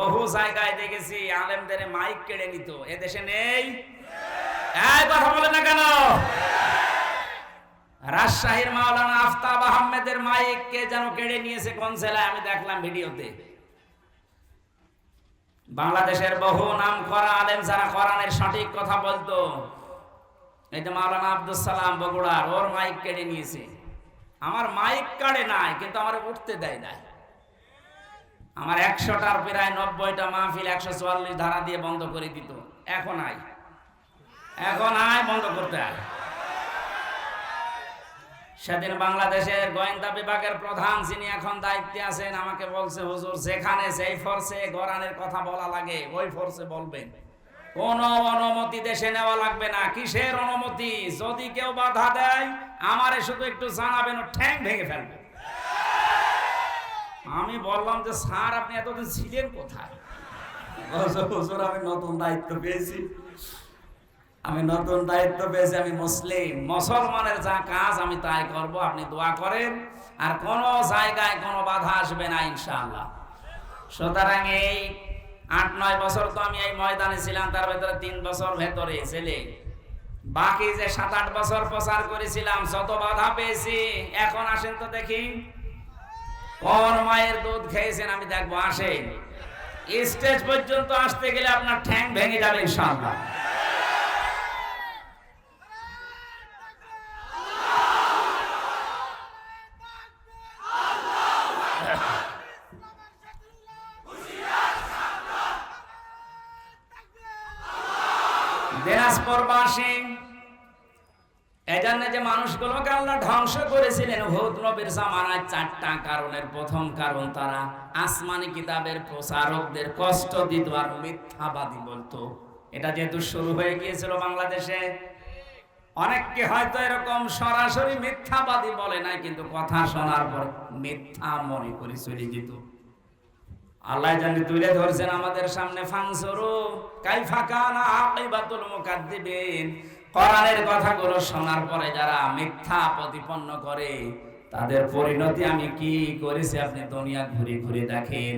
বহু জায়গায় দেখেছি আলেমদের মাইক কেড়ে নিত। এ দেশে নেই? কথা বলে না কেন? রাজশাহীর মাওলানা আফতাব আহমেদের মাইক কে যেন কেড়ে নিয়েছে কোন জেলায় আমি দেখলাম ভিডিওতে। বাংলাদেশের বহু নাম করা আলেম যারা কোরআনের সঠিক কথা বলতো, এই যে মাওলানা আব্দুল সালাম বগুড়ার, ওর মাইক কেড়ে নিয়েছে। আমার মাইক কাড়ে নাই, কিন্তু আমার উঠতে দেয় নাই। আমার একশোটার প্রায় নব্বইটা মাহফিল একশো চুয়াল্লিশ ধারা দিয়ে বন্ধ করে দিত। এখন আয়। এখন আয়, বন্ধ করতে আয়। সেদিন বাংলাদেশের গোয়েন্দা বিভাগের প্রধান যিনি এখন দায়িত্বে আছেন, আমাকে বলছে, হুজুর, যেখানে যেই ফোর্সে গোরানের কথা বলা লাগে, ওই ফোর্সে বলবেন। কোন অনুমতি দেশে নেওয়া লাগবে না। কিসের অনুমতি? যদি কেউ বাধা দেয়, আমারে শুধু একটু জানাবেন, ঠ্যাং ভেঙে ফেলবে। আমি বললাম যে, স্যার, আপনি এতদিন ছিলেন কোথায়? আমি নতুন দায়িত্ব পেয়েছি। আমি নতুন দায়িত্ব পেয়েছি, আমি মুসলিম। মুসলমানের যা কাজ, আমি তাই করব, আপনি দোয়া করেন। আর কোন জায়গায় কোনো বাধা আসবে না, ইনশাআল্লাহ। সুতরাং এই আট, নয় বছর তো আমি এই ময়দানে ছিলাম, তার ভেতরে তিন বছর ভেতরে ছেলে। বাকি যে সাত, আট বছর প্রচার করেছিলাম, যত বাধা পেয়েছি, এখন আসেন তো দেখি। কোন মায়ের দুধ খেয়েছেন, আমি দেখব, আসেন। স্টেজ পর্যন্ত আসতে গেলে আপনার ঠ্যাং ভেঙে যাবে ইনশাআল্লাহ দিনাজপুরবাসী এজন্য যে মানুষগুলোকে আল্লাহ ধ্বংস করেছিলেন হুদ নবীর জামানায় চারটা কারণের প্রথম কারণ তারা আসমানি কিতাবের প্রচারকদের কষ্ট দিত আর মিথ্যাবাদী বলতো। এটা যেহেতু শুরু হয়ে গিয়েছিল বাংলাদেশে। অনেককে হয়তো এরকম সরাসরি মিথ্যাবাদী বলে নাই, কিন্তু কথা শোনার পর মিথ্যা মনে করে চলে যেত। আল্লাহ জানি তুলে ধরছেন আমাদের সামনে ফাংসরু কাইফা কানা আকিবাতুল মুকাদ্দিবিন। কোরআনের কথাগুলো শোনার পরে যারা মিথ্যা প্রতিপন্ন করে, তাদের পরিণতি আমি কি করেছি আপনি দুনিয়া ঘুরে ঘুরে দেখেন।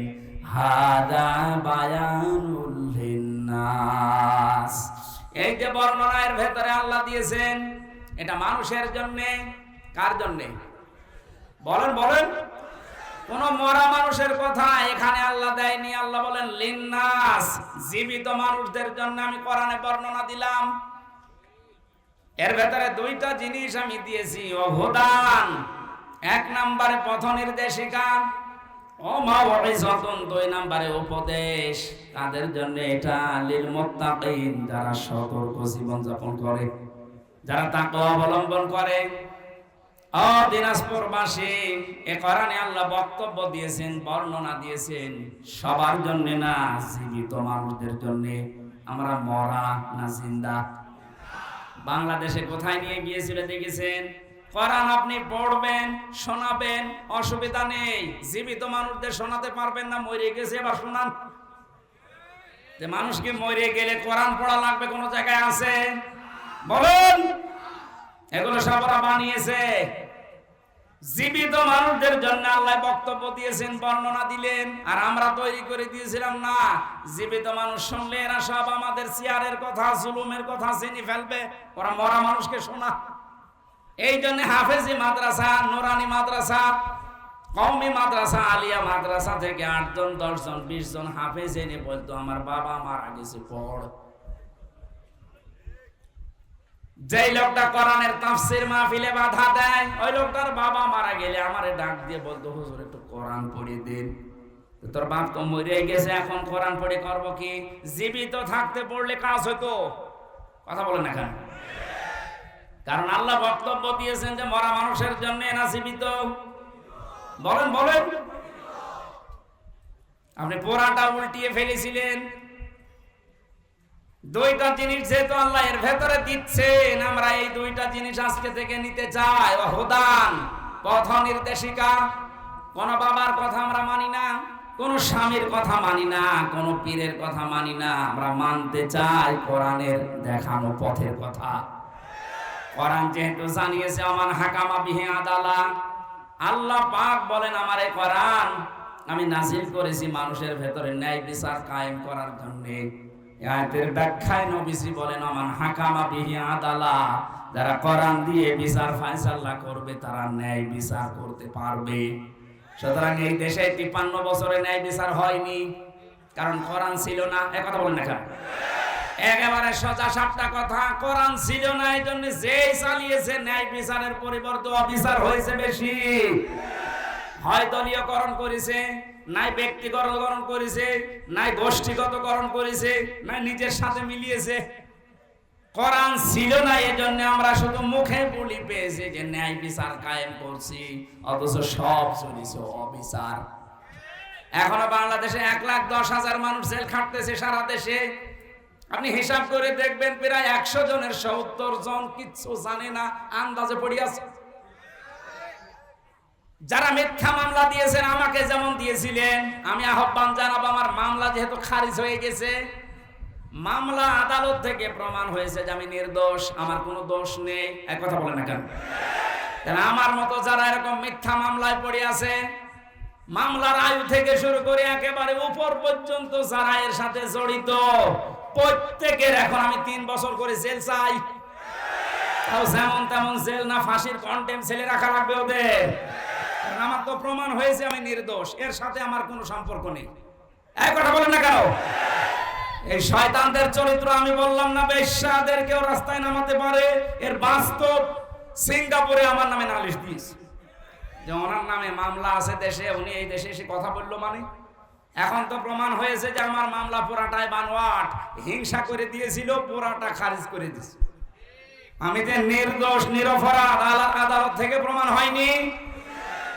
হাদা বায়ানুল লিন্নাস। এই যে বর্ণনার ভেতরে আল্লাহ দিয়েছেন, এটা মানুষের জন্যে, কার জন্যে? বলেন বলেন। কোন মরা মানুষের কথা এখানে আল্লাহ দেয়নি। আল্লাহ বলেন, লিন্নাস, জীবিত মানুষদের জন্য আমি কোরআনে বর্ণনা দিলাম। এর ভেতরে দুইটা জিনিস আমি দিয়েছি অভদান এক নম্বরে পথ নির্দেশিকা ও মা ওয়াইজাতুন দুই নম্বরে উপদেশ। তাদের জন্য এটা লিল মুত্তাকিন, যারা সতর্ক জীবন যাপন করে, যারা তাকওয়া অবলম্বন করে। ও দিনাজপুরবাসী এ কোরআনে আল্লাহ বক্তব্য দিয়েছেন, বর্ণনা দিয়েছেন, সবার জন্য না, জীবিত মানুষদের জন্য। আমরা মরা না, জিন্দা। বাংলাদেশে কোথায় নিয়ে গিয়েছিল দেখেছেন? কোরআন আপনি পড়বেন, শোনাবেন, অসুবিধা নেই। জীবিত মানুষদের শোনাতে পারবেন না, মরে গেছে, এবার শোনান। যে মানুষকে মরে গেলে কোরআন পড়া লাগবে কোন জায়গায় আছে? বলেন। এগুলো সবরা বানিয়েছে। জীবিত মানুষদের জন্য আল্লাহ বক্তব্য দিয়েছেন, বর্ণনা দিলেন, আর আমরা তৈরি করে দিয়েছিলাম না। জীবিত মানুষ শুনলে এরা সব আমাদের চেয়ারের কথা, জুলুমের কথা চিনি ফেলবে, ওরা মরা মানুষকে শোনা। এই জন্য হাফেজি মাদ্রাসা, নোরানি মাদ্রাসা, কওমি মাদ্রাসা, আলিয়া মাদ্রাসা থেকে আটজন, দশজন বিশ জন হাফেজ এনে বলতো, আমার বাবা মারা গেছে, পড়। যেই লোকটা কোরআনের তাফসির মাহফিলে বাধা দেয়, ওই লোকটার বাবা মারা গেলে আমারে ডাক দিয়ে বলতো, হুজুর, একটু কোরআন পড়ে দিন। তোর বাপ তো মরে গেছে, এখন কোরআন পড়ে করব কি? জীবিত থাকতে পড়লে কাজ হতো কথা বলেন এখন। কারণ আল্লাহ বক্তব্য দিয়েছেন যে মরা মানুষের জন্য না জীবিত। বলেন বলেন। আপনি পোড়াটা উল্টিয়ে ফেলেছিলেন। দুইটা জিনিস যেহেতু আল্লাহ এর ভেতরে দিচ্ছেন, আমরা এই দুইটা জিনিস আজকে থেকে নিতে চাই। হুদান, পথ নির্দেশিকা। কোন বাবার কথা আমরা মানি না, কোন স্বামীর কথা মানি না, কোন পীরের কথা মানি না। আমরা মানতে চাই কোরআনের দেখানো পথের কথা। কোরআন যেহেতু জানিয়েছে আমার হাকামা বিহে আদালা। আল্লাহ পাক বলেন, আমার এই কোরআন আমি নাজিল করেছি মানুষের ভেতরে ন্যায় বিচার কায়েম করার জন্য। আয়াতের ব্যাখ্যায় নবীজি বলেন, আমান হাকামা বিহি আদালা যারা কোরআন দিয়ে বিচার ফায়সাল্লা করবে, তারা ন্যায় বিচার করতে পারবে। সুতরাং এই দেশে তিপ্পান্ন বছরে ন্যায় বিচার হয়নি, কারণ কোরআন ছিল না। এক কথা বলেন না? একেবারে সোজা সাপটা কথা, কোরআন ছিল না এই জন্য যেই চালিয়েছে, ন্যায় বিচারের পরিবর্তে অবিচার হয়েছে বেশি। হয় দলীয়করণ করেছে নাই ব্যক্তিগতকরণ করেছে, নাই গোষ্ঠীগতকরণ করেছে, নাই নিজের সাথে মিলিয়েছে। কোরআন ছিল না এই জন্য আমরা শুধু মুখে বলি পেয়েছি যে ন্যায় বিচার কায়েম করছি, অথচ সব চলেছে অবিচার। এখনও বাংলাদেশে এক লাখ দশ হাজার মানুষ জেল খাটতেছে সারা দেশে। আপনি হিসাব করে দেখবেন, প্রায় একশো জনের সত্তর জন কিচ্ছু জানে না, আন্দাজে পড়িয়াছে যারা মিথ্যা মামলা দিয়েছেন, আমাকে যেমন দিয়েছিলেন, আমি আহ্বান জানাব, আমার মামলা যেহেতু খারিজ হয়ে গেছে, মামলা আদালত থেকে প্রমাণ হয়েছে যে আমি নির্দোষ, আমার কোনো দোষ নেই। এক কথা বলে না কেন? তাহলে আমার মতো যারা এরকম মিথ্যা মামলায় পড়ে আছে, মামলার আয়ু থেকে শুরু করে একেবারে উপর পর্যন্ত যারা এর সাথে জড়িত, প্রত্যেকের এখন আমি তিন বছর করে জেল চাই। তাও যেমন তেমন জেল না, ফাঁসির কন্টেম ছেলে রাখা লাগবে ওদের। আমার তো প্রমাণ হয়েছে, আমি নির্দোষ। এর সাথে আমার কোনো সম্পর্ক নেই। এক কথা বলেন না কেন? এই শয়তানদের চরিত্র আমি বললাম না, বেশ্যাদের কেউ রাস্তায় নামাতে পারে। এর বাস্তব সিঙ্গাপুরে আমার নামে নালিশ দিয়েছে। যে ওনার নামে মামলা আছে দেশে, উনি এই দেশে এসে কথা বলল মানে? এখন তো প্রমাণ হয়েছে যে আমার মামলা পুরাটাই বানোয়াট। হিংসা করে দিয়েছিল, পুরাটা খারিজ করে দিয়েছে। আমি যে নির্দোষ, নিরপরাধ আদালত থেকে প্রমাণ হয়নি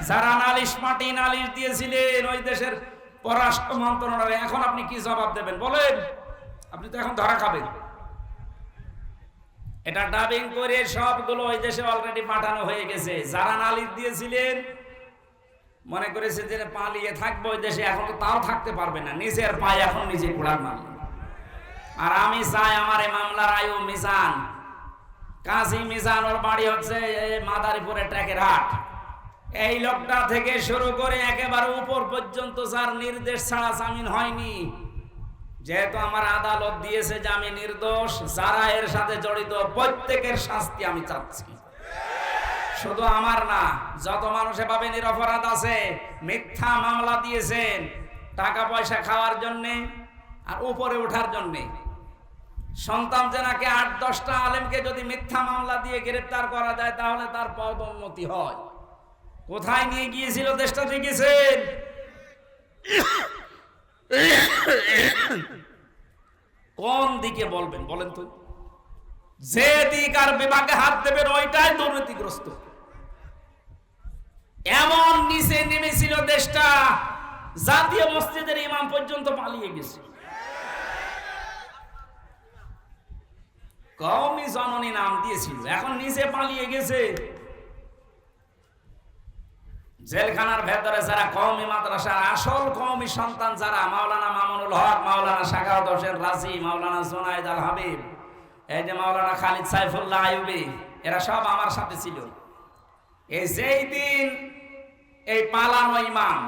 যারা নালিশ মাটি নালিশ দিয়েছিলেন ওই দেশের পররাষ্ট্র মন্ত্রণালয়ে, এখন আপনি কি জবাব দেবেন? বলেন, আপনি তো এখন ধরা খাবেন। এটা ডাবিং করে সবগুলো ওই দেশে অলরেডি পাঠানো হয়ে গেছে। যারা নালিশ দিয়েছিলেন, মনে করেছে যে পালিয়ে থাকব ওই দেশে, এখন তো তাও থাকতে পারবে না। নিজের পায়ে এখন নিজে কুড়াল মারবে আর আমি চাই আমার এই মামলার আয়ু মিজান, কাজী মিজান ওর বাড়ি হচ্ছে এই মাদারীপুরে ট্র্যাকের হাট। এই লোকটা থেকে শুরু করে একেবারে উপর পর্যন্ত যার নির্দেশ ছাড়া জামিন হয়নি। যেহেতু আমার আদালত দিয়েছে যে আমি নির্দোষ, যারা এর সাথে জড়িত, প্রত্যেকের শাস্তি আমি চাচ্ছি। শুধু আমার না, যত মানুষ এভাবে নিরপরাধ আছে, মিথ্যা মামলা দিয়েছেন, টাকা পয়সা খাওয়ার জন্যে আর উপরে ওঠার জন্যে। সন্তান জেনাকে আট, দশটা আলেমকে যদি মিথ্যা মামলা দিয়ে গ্রেপ্তার করা যায়, তাহলে তার পদোন্নতি হয়। কোথায় নিয়ে গিয়েছিল দেশটা দেখেছেন? কোন দিকে বলবেন, বলেন তো? যে দিক আর বিভাগে হাত দেবেন ওইটাই দুর্নীতিগ্রস্ত। এমন নিচে নেমেছিল দেশটা, জাতীয় মসজিদের ইমাম পর্যন্ত পালিয়ে গেছে। কওমি জননী নাম দিয়েছিল, এখন নিচে পালিয়ে গেছে। জেলখানার ভেতরে যারা কওমি মাদ্রাসার আসল কওমি সন্তান যারা, মাওলানা মামুনুল হক, মাওলানা শাখাওয়াত হোসেন রাজি, মাওলানা জোনায়েদ আল হাবিব, এই যে মাওলানা খালিদ সাইফুল্লাহ আইয়ুবী, এরা সব আমার সাথে ছিল। এই যেই দিন এই পালানো ইমাম,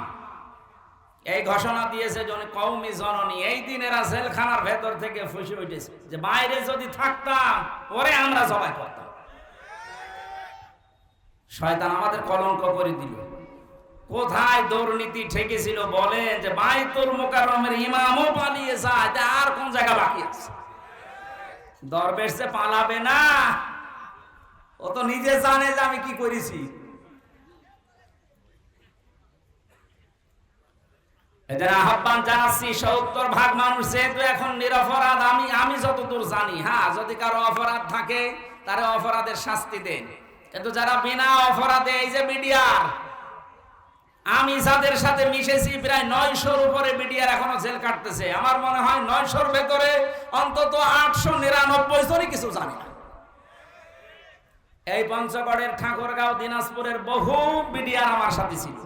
এই ঘোষণা দিয়েছে জন কৌমি জননী, এই দিন এরা জেলখানার ভেতর থেকে ফুসে উঠেছে। যে বাইরে যদি থাকতাম ওরে আমরা জবাই করতাম। শয়তান আমাদের কলঙ্ক করে দিল। কোথায় দুর্নীতি ঠেকেছিল বলে যে বাইতুল মোকাররমের ইমামও পালিয়ে যায় আর কোন জায়গা বাকি আছে? দরবেশ যে পালাবে না, ও তো নিজে জানে যে আমি কি করেছি। এদের আহ্বান জানাচ্ছি, সত্তর ভাগ মানুষ যেহেতু এখন নিরপরাধ, আমি আমি যতদূর জানি হ্যাঁ যদি কারও অপরাধ থাকে, তারা অপরাধের শাস্তি দেন। কিন্তু যারা বিনা অপরাধে, এই যে মিডিয়ার আমি যাদের সাথে মিশেছি, প্রায় নয়শোর উপরে মিডিয়ার এখনও জেল কাটতেছে। আমার মনে হয় নয়শোর ভেতরে অন্তত আটশো নিরানব্বই জনই কিছু জানি না। এই পঞ্চগড়ের ঠাকুরগাঁও, দিনাজপুরের বহু মিডিয়ার আমার সাথে ছিল।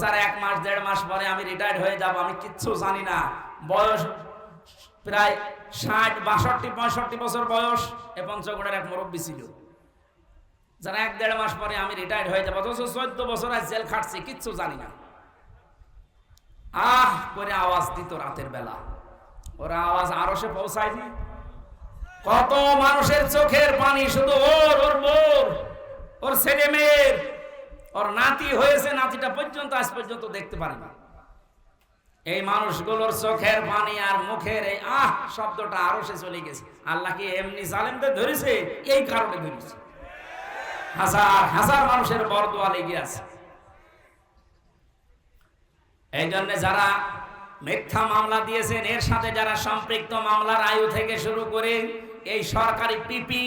স্যার এক মাস, দেড় মাস পরে আমি রিটায়ার্ড হয়ে যাব, আমি কিচ্ছু জানি না। বয়স প্রায় ষাট, বাষট্টি, পঁয়ষট্টি বছর বয়স, এ পঞ্চগড়ের এক মুরব্বী ছিল। যারা এক দেড় মাস পরে আমি রিটায়ার্ড হয়ে যাব, অথচ চোদ্দ বছর আজ জেল খাটছি, কিচ্ছু জানি না। আহ, করে আওয়াজ দিত রাতের বেলা। ওরা আওয়াজ আরও সে পৌঁছায়নি। কত মানুষের চোখের পানি, শুধু ওর ওর বোর ওর ছেলে মেয়ের। ওর নাতি হয়েছে, নাতিটা পর্যন্ত, আজ পর্যন্ত দেখতে পারে না এই মানুষগুলোর চোখের পানি আর মুখের এই আহ শব্দটা আরও সে চলে গেছে। আল্লাহ কি এমনি জালেমদের ধরেছে? এই কারণে ধরেছে। হাজার হাজার মানুষের বরদোয়া লেগে আছে। এই জন্য যারা মিথ্যা মামলা দিয়েছেন, এর সাথে যারা সম্পৃক্ত মামলার আয়ু থেকে শুরু করে এই সরকারি পিপি,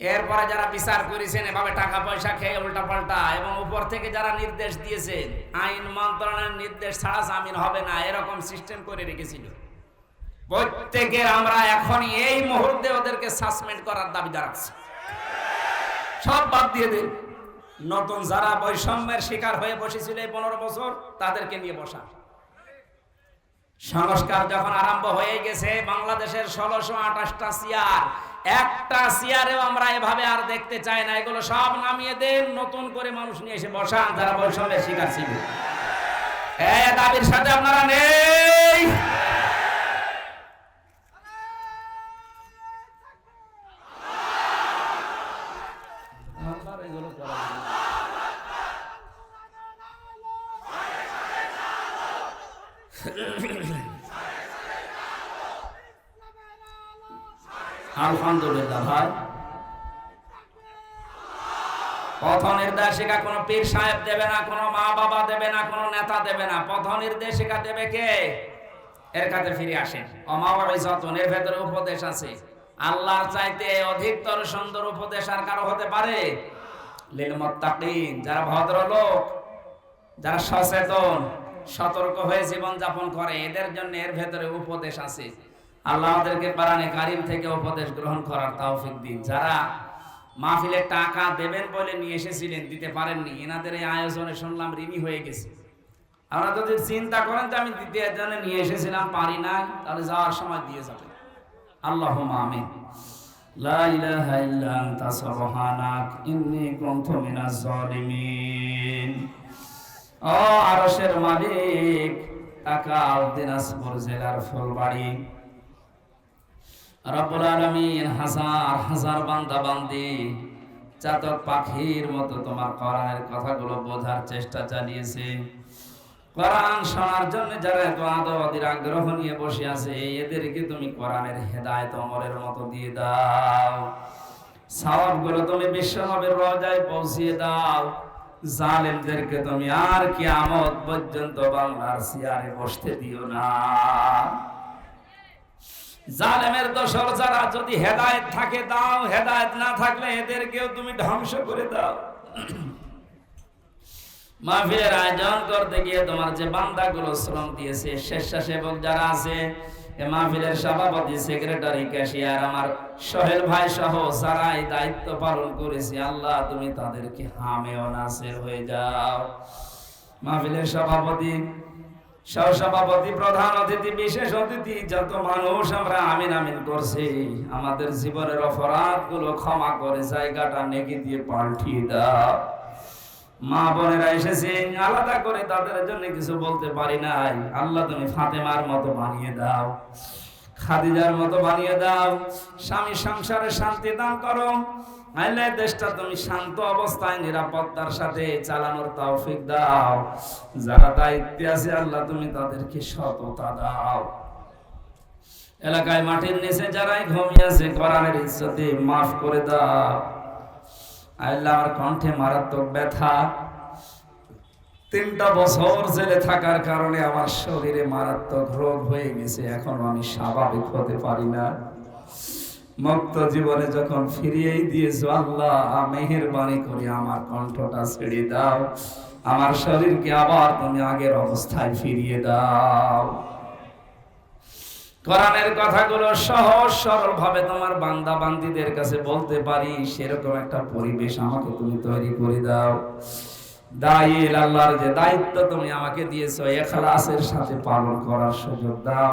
এরপরে যারা বিচার করেছেন, এভাবে টাকা পয়সা খেয়ে উল্টা পাল্টা এবং উপর থেকে যারা নির্দেশ দিয়েছেন, আইন মন্ত্রণালয়ের নির্দেশ ছাড়া জামিন হবে না, এরকম সিস্টেম করে রেখেছিল। প্রত্যেকের আমরা এখনই এই মুহূর্তে ওদেরকে সাসপেন্ড করার দাবি জানাচ্ছি সব বাদ দিয়ে দিন নতুন যারা বৈষম্যের শিকার হয়ে বসেছিল এই পনেরো বছর, তাদেরকে নিয়ে বসা। সংস্কার যখন আরম্ভ হয়ে গেছে, বাংলাদেশের ষোলোশো আঠাশটা সিয়ার একটা সিয়ারেও আমরা এভাবে আর দেখতে চাই না। এগুলো সব নামিয়ে দেন নতুন করে মানুষ নিয়ে এসে বসান, যারা বৈষম্যের শিকার ছিল। এই দাবির সাথে আপনারা নেই আপনার এগুলো করা যাবে না। আলহামদুলিল্লাহ ভাই। পথ নির্দেশিকা পীর সাহেব দেবে না মা বাবা দেবে না নেতা দেবে না। দেবে কে? এর কাছে ফিরে আসেন। ভেতরে উপদেশ আছে। আল্লাহর চাইতে অধিকতর সুন্দর উপদেশ আর কারও হতে পারে? যারা ভদ্রলোক, যারা সচেতন, সতর্ক হয়ে জীবন যাপন করে, এদের জন্য এর ভেতরে উপদেশ আছে। আল্লাহ আমাদেরকে কোরআনে কারিম থেকে উপদেশ গ্রহণ করার তৌফিক দিন। যারা মাহফিলে টাকা দেবেন বলে নিয়ে এসেছিলেন, দিতে পারেননি, এনাদের এই আয়োজনে শুনলাম ঋণী হয়ে গেছে। আমরা যদি চিন্তা করেন যে আমি দিতে জন্য নিয়ে এসেছিলাম, পারি না তাহলে যাওয়ার সময় দিয়ে যাবেন আল্লাহ আমিন। লা দিনাজপুর জেলার ফুলবাড়ি। রব্বুল হাজার হাজার বান্দা বান্দি, চাতক পাখির মতো তোমার কোরআনের কথাগুলো বোঝার চেষ্টা চালিয়েছে। কোরআন শোনার জন্য যারা এত আদবাদির আগ্রহ নিয়ে বসে আছে, এদেরকে তুমি কোরআনের হেদায়েত অমরের মতো দিয়ে দাও। সওয়াবগুলো তুমি বিশ্বনবের রজায় পৌঁছিয়ে দাও। জালেমদেরকে তুমি আর কিয়ামত পর্যন্ত বাংলার সিয়ারে বসতে দিও না। জালেমের দোষর যারা, যদি হেদায়েত থাকে দাও, হেদায়েত না থাকলে এদেরকেও তুমি ধ্বংস করে দাও। আয়োজন করতে গিয়ে তোমার যে বান্দাগুলো শ্রম দিয়েছে, স্বেচ্ছাসেবক যারা আছে মাহফিলের সভাপতি, সেক্রেটারি, ক্যাশিয়ার, আমার সোহেল ভাই সহ এই দায়িত্ব পালন করেছে, আল্লাহ তুমি তাদেরকে হামেও নাসের হয়ে যাও। মাহফিলের সভাপতি সহসভাপতি, প্রধান অতিথি, বিশেষ অতিথি, যত মানুষ আমরা আমিন আমিন করছি, আমাদের জীবনের অপরাধগুলো ক্ষমা করে জায়গাটা নেকি দিয়ে পাল্টিয়ে দাও। মা বোনেরা এসেছে, আলাদা করে তাদের জন্য কিছু বলতে পারি নাই। আল্লাহ তুমি ফাতেমার মতো বানিয়ে দাও। খাদিজার মতো বানিয়ে দাও। স্বামী সংসারে শান্তি দান করো। আল্লাহ দেশটা তুমি শান্ত অবস্থায়, নিরাপত্তার সাথে চালানোর তৌফিক দাও। যারা দায়িত্বে আছে, আল্লাহ তুমি তাদেরকে সততা দাও। এলাকায় মাটির নিচে যারাই ঘুমিয়েছে কোরআনের ইজ্জতে মাফ করে দাও। আল্লাহ আমার কণ্ঠে মারাত্মক ব্যথা। তিনটা বছর জেলে থাকার কারণে আমার শরীরে মারাত্মক রোগ হয়ে গেছে। এখন আমি স্বাভাবিক হতে পারি না। মুক্ত জীবনে যখন ফিরিয়েই দিয়েছ, আল্লাহ মেহেরবানি করে আমার কণ্ঠটা ছেড়ে দাও। আমার শরীরকে আবার তুমি আগের অবস্থায় ফিরিয়ে দাও। কোরআনের কথাগুলো সহজ সরল ভাবে তোমার বান্দা বান্দিদের কাছে বলতে পারি, সেরকম একটা পরিবেশ আমাকে তুমি তৈরি করে দাও। দায়িল আল্লাহর যে দায়িত্ব তুমি আমাকে দিয়েছ এখলাসের সাথে পালন করার সুযোগ দাও।